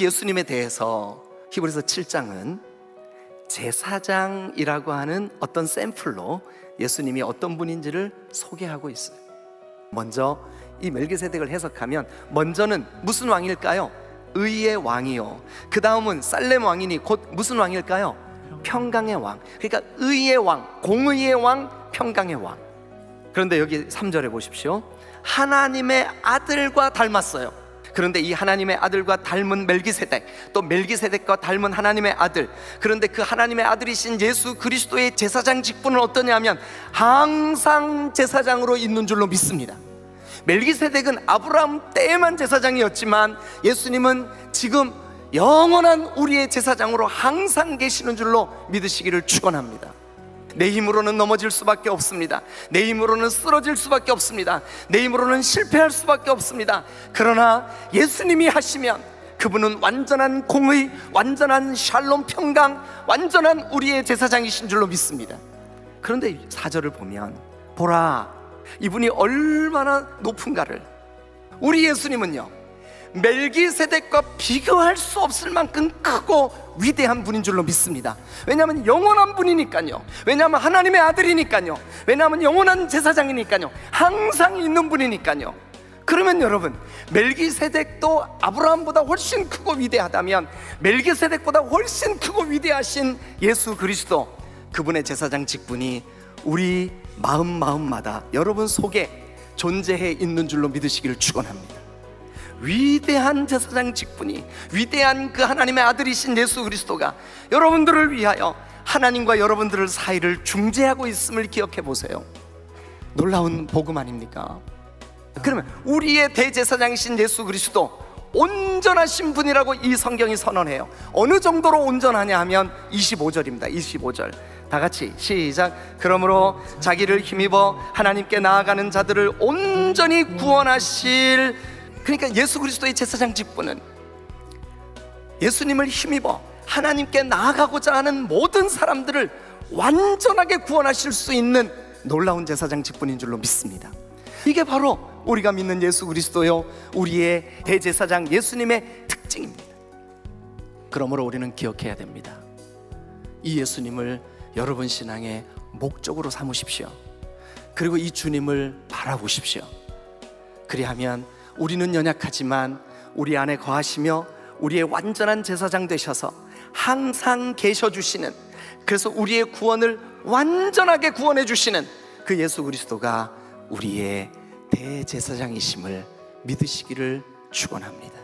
예수님에 대해서 히브리서 7장은 제사장이라고 하는 어떤 샘플로 예수님이 어떤 분인지를 소개하고 있어요. 먼저 이 멜기세덱을 해석하면 먼저는 무슨 왕일까요? 의의 왕이요. 그 다음은 살렘 왕이니 곧 무슨 왕일까요? 평강의 왕. 그러니까 의의 왕, 공의의 왕, 평강의 왕. 그런데 여기 3절에 보십시오. 하나님의 아들과 닮았어요. 그런데 이 하나님의 아들과 닮은 멜기세덱, 또 멜기세덱과 닮은 하나님의 아들. 그런데 그 하나님의 아들이신 예수 그리스도의 제사장 직분은 어떠냐면 항상 제사장으로 있는 줄로 믿습니다. 멜기세덱은 아브라함 때에만 제사장이었지만 예수님은 지금 영원한 우리의 제사장으로 항상 계시는 줄로 믿으시기를 축원합니다. 내 힘으로는 넘어질 수밖에 없습니다. 내 힘으로는 쓰러질 수밖에 없습니다. 내 힘으로는 실패할 수밖에 없습니다. 그러나 예수님이 하시면 그분은 완전한 공의, 완전한 샬롬 평강, 완전한 우리의 제사장이신 줄로 믿습니다. 그런데 사절을 보면 보라 이분이 얼마나 높은가를 우리 예수님은요 멜기세덱과 비교할 수 없을 만큼 크고 위대한 분인 줄로 믿습니다. 왜냐하면 영원한 분이니까요. 왜냐하면 하나님의 아들이니까요. 왜냐하면 영원한 제사장이니까요. 항상 있는 분이니까요. 그러면 여러분 멜기세덱도 아브라함보다 훨씬 크고 위대하다면 멜기세덱보다 훨씬 크고 위대하신 예수 그리스도 그분의 제사장 직분이 우리 마음 마음마다 여러분 속에 존재해 있는 줄로 믿으시기를 축원합니다. 위대한 제사장 직분이 위대한 그 하나님의 아들이신 예수 그리스도가 여러분들을 위하여 하나님과 여러분들을 사이를 중재하고 있음을 기억해 보세요. 놀라운 복음 아닙니까? 그러면 우리의 대제사장이신 예수 그리스도 온전하신 분이라고 이 성경이 선언해요. 어느 정도로 온전하냐 하면 25절입니다. 25절. 다 같이 시작. 그러므로 자기를 힘입어 하나님께 나아가는 자들을 온전히 구원하실 그러니까 예수 그리스도의 제사장 직분은 예수님을 힘입어 하나님께 나아가고자 하는 모든 사람들을 완전하게 구원하실 수 있는 놀라운 제사장 직분인 줄로 믿습니다. 이게 바로 우리가 믿는 예수 그리스도요 우리의 대제사장 예수님의 특징입니다. 그러므로 우리는 기억해야 됩니다. 이 예수님을 여러분 신앙의 목적으로 삼으십시오. 그리고 이 주님을 바라보십시오. 그리하면 우리는 연약하지만 우리 안에 거하시며 우리의 완전한 제사장 되셔서 항상 계셔 주시는 그래서 우리의 구원을 완전하게 구원해 주시는 그 예수 그리스도가 우리의 대제사장이심을 믿으시기를 축원합니다.